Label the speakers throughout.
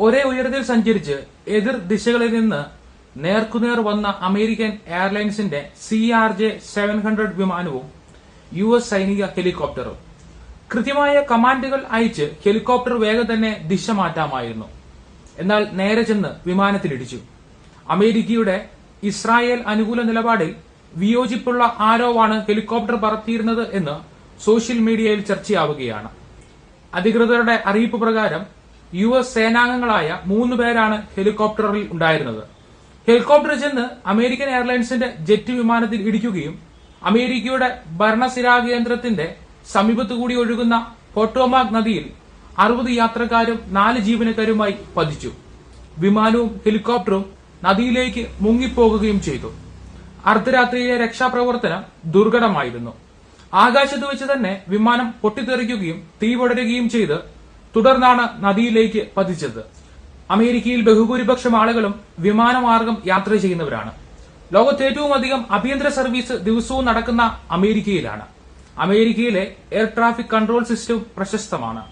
Speaker 1: ഒരേ ഉയരത്തിൽ സഞ്ചരിച്ച് എതിർ ദിശകളിൽ നിന്ന് നേർക്കുനേർ വന്ന American എയർലൈൻസിന്റെ C R J seven hundred വിമാനവും യു എസ് സൈനിക ഹെലികോപ്റ്ററും. കൃത്യമായ കമാൻഡുകൾ അയച്ച് ഹെലികോപ്റ്റർ വേഗം തന്നെ ദിശ മാറ്റാമായിരുന്നു. എന്നാൽ നേരെ ചെന്ന് വിമാനത്തിലിടിച്ചു. അമേരിക്കയുടെ ഇസ്രായേൽ അനുകൂല നിലപാടിൽ വിയോജിപ്പുള്ള ആരോവാണ് ഹെലികോപ്റ്റർ പറത്തിയിരുന്നത് എന്ന് സോഷ്യൽ മീഡിയയിൽ ചർച്ചയാവുകയാണ്. അധികൃതരുടെ അറിയിപ്പ് പ്രകാരം യു എസ് സേനാംഗങ്ങളായ മൂന്ന് പേരാണ് ഹെലികോപ്റ്ററിൽ ഉണ്ടായിരുന്നത്. ഹെലികോപ്റ്റർ ചെന്ന് അമേരിക്കൻ എയർലൈൻസിന്റെ ജെറ്റ് വിമാനത്തിൽ ഇടിക്കുകയും അമേരിക്കയുടെ ഭരണസിരാ കേന്ദ്രത്തിന്റെ സമീപത്തുകൂടി ഒഴുകുന്ന പോട്ടോമാക് നദിയിൽ അറുപത് യാത്രക്കാരും നാല് ജീവനക്കാരുമായി പതിച്ചു. വിമാനവും ഹെലികോപ്റ്ററും നദിയിലേക്ക് മുങ്ങിപ്പോകുകയും ചെയ്തു. അർദ്ധരാത്രിയിലെ രക്ഷാപ്രവർത്തനം ദുർഘടമായിരുന്നു. ആകാശത്ത് വെച്ച് തന്നെ വിമാനം പൊട്ടിത്തെറിക്കുകയും തീ പടരുകയും ചെയ്ത് തുടർന്നാണ് നദിയിലേക്ക് പതിച്ചത്. അമേരിക്കയിൽ ബഹുഭൂരിപക്ഷം ആളുകളും വിമാനമാർഗം യാത്ര ചെയ്യുന്നവരാണ്. ലോകത്ത് ഏറ്റവും അധികം ആഭ്യന്തര സർവീസ് ദിവസവും നടക്കുന്ന അമേരിക്കയിലാണ്. അമേരിക്കയിലെ എയർ ട്രാഫിക് കൺട്രോൾ സിസ്റ്റം പ്രശസ്തമാണ്.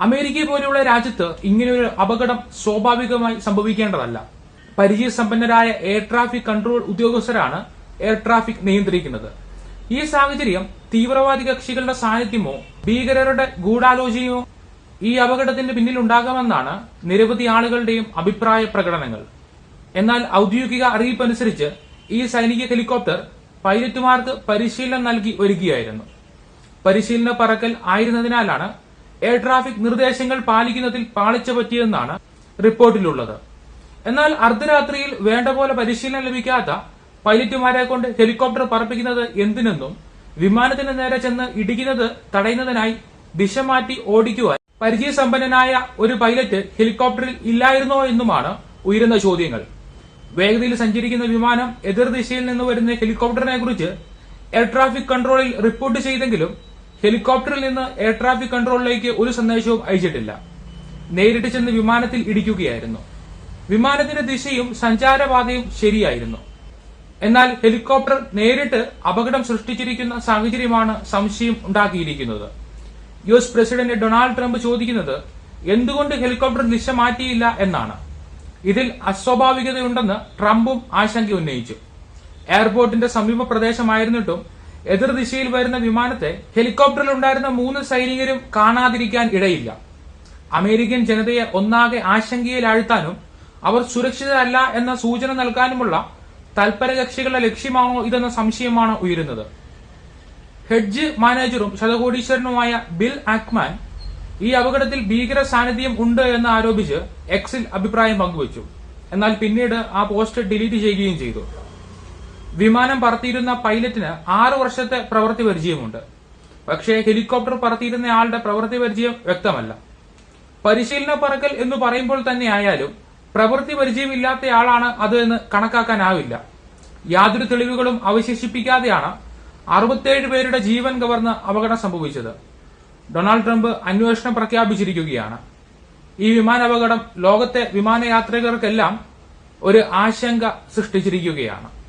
Speaker 1: അമേരിക്ക പോലെയുള്ള രാജ്യത്ത് ഇങ്ങനെയൊരു അപകടം സ്വാഭാവികമായി സംഭവിക്കേണ്ടതല്ല. പരിചയസമ്പന്നരായ എയർ ട്രാഫിക് കൺട്രോൾ ഉദ്യോഗസ്ഥരാണ് എയർ ട്രാഫിക് നിയന്ത്രിക്കുന്നത്. ഈ സാഹചര്യം തീവ്രവാദി കക്ഷികളുടെ സാന്നിധ്യമോ ഭീകരരുടെ ഗൂഢാലോചനയോ ഈ അപകടത്തിന് പിന്നിലുണ്ടാകാമെന്നാണ് നിരവധി ആളുകളുടെയും അഭിപ്രായ പ്രകടനങ്ങൾ. എന്നാൽ ഔദ്യോഗിക അറിയിപ്പനുസരിച്ച് ഈ സൈനിക ഹെലികോപ്റ്റർ പൈലറ്റുമാർക്ക് പരിശീലനം നൽകി ഒരുക്കിയായിരുന്നു പരിശീലന പറക്കൽ ആയിരുന്നതിനാലാണ് എയർ ട്രാഫിക് നിർദ്ദേശങ്ങൾ പാലിക്കുന്നതിൽ പാളിച്ച പറ്റിയെന്നാണ് റിപ്പോർട്ടിലുള്ളത്. എന്നാൽ അർദ്ധരാത്രിയിൽ വേണ്ട പോലെ പരിശീലനം ലഭിക്കാത്ത പൈലറ്റുമാരെ കൊണ്ട് ഹെലികോപ്റ്റർ പറപ്പിക്കുന്നത് എന്തിനെന്നും വിമാനത്തിന് നേരെ ചെന്ന് ഇടിക്കുന്നത് തടയുന്നതിനായി ദിശ മാറ്റി ഓടിക്കുവാൻ പരിചയസമ്പന്നനായ ഒരു പൈലറ്റ് ഹെലികോപ്റ്ററിൽ ഇല്ലായിരുന്നോ എന്നുമാണ് ഉയരുന്ന ചോദ്യങ്ങൾ. വേഗതയിൽ സഞ്ചരിക്കുന്ന വിമാനം എതിർദിശയിൽ നിന്ന് വരുന്ന ഹെലികോപ്റ്ററിനെ കുറിച്ച് എയർ ട്രാഫിക് കൺട്രോളിൽ റിപ്പോർട്ട് ചെയ്തെങ്കിലും ഹെലികോപ്റ്ററിൽ നിന്ന് എയർ ട്രാഫിക് കൺട്രോളിലേക്ക് ഒരു സന്ദേശവും അയച്ചിട്ടില്ല. നേരിട്ട് ചെന്ന് വിമാനത്തിൽ ഇടിക്കുകയായിരുന്നു. വിമാനത്തിന്റെ ദിശയും സഞ്ചാരപാതയും ശരിയായിരുന്നു. എന്നാൽ ഹെലികോപ്റ്റർ നേരിട്ട് അപകടം സൃഷ്ടിച്ചിരിക്കുന്ന സാഹചര്യമാണ് സംശയം ഉണ്ടാക്കിയിരിക്കുന്നത്. U S president Donald Trump ചോദിക്കുന്നത് എന്തുകൊണ്ട് ഹെലികോപ്റ്റർ ദിശ മാറ്റിയില്ല എന്നാണ്. ഇതിൽ അസ്വാഭാവികതയുണ്ടെന്ന് ട്രംപും ആശങ്ക ഉന്നയിച്ചു. എയർപോർട്ടിന്റെ സമീപ പ്രദേശമായിരുന്നിട്ടും എതിർദിശയിൽ വരുന്ന വിമാനത്തെ ഹെലികോപ്റ്ററിൽ ഉണ്ടായിരുന്ന മൂന്ന് സൈനികരും കാണാതിരിക്കാൻ ഇടയില്ല. അമേരിക്കൻ ജനതയെ ഒന്നാകെ ആശങ്കയിൽ ആഴ്ത്താനും അവർ സുരക്ഷിതരല്ല എന്ന സൂചന നൽകാനുമുള്ള തൽപരകക്ഷികളുടെ ലക്ഷ്യമാണോ ഇതെന്ന സംശയമാണ് ഉയരുന്നത്. ഹെഡ്ജ് മാനേജറും ശതകോടീശ്വരനുമായ ബിൽ ആക്മാൻ ഈ അപകടത്തിൽ ഭീകര സാന്നിധ്യം ഉണ്ട് എന്ന് ആരോപിച്ച് എക്സിൽ അഭിപ്രായം പങ്കുവച്ചു. എന്നാൽ പിന്നീട് ആ പോസ്റ്റ് ഡിലീറ്റ് ചെയ്യുകയും ചെയ്തു. വിമാനം പറത്തിയിരുന്ന പൈലറ്റിന് ആറു വർഷത്തെ പ്രവൃത്തി പരിചയമുണ്ട്. പക്ഷേ ഹെലികോപ്റ്റർ പറത്തിയിരുന്ന ആളുടെ പ്രവൃത്തി പരിചയം വ്യക്തമല്ല. പരിശീലന പറക്കൽ എന്ന് പറയുമ്പോൾ തന്നെ ആയാലും പ്രവൃത്തി പരിചയമില്ലാത്തയാളാണ് അത് എന്ന് കണക്കാക്കാനാവില്ല. യാതൊരു തെളിവുകളും അവശേഷിപ്പിക്കാതെയാണ് അറുപത്തേഴ് പേരുടെ ജീവൻ കവർന്ന് അപകടം സംഭവിച്ചത്. ഡൊണാൾഡ് ട്രംപ് അന്വേഷണം പ്രഖ്യാപിച്ചിരിക്കുകയാണ്. ഈ വിമാനാപകടം ലോകത്തെ വിമാനയാത്രികർക്കെല്ലാം ഒരു ആശങ്ക സൃഷ്ടിച്ചിരിക്കുകയാണ്.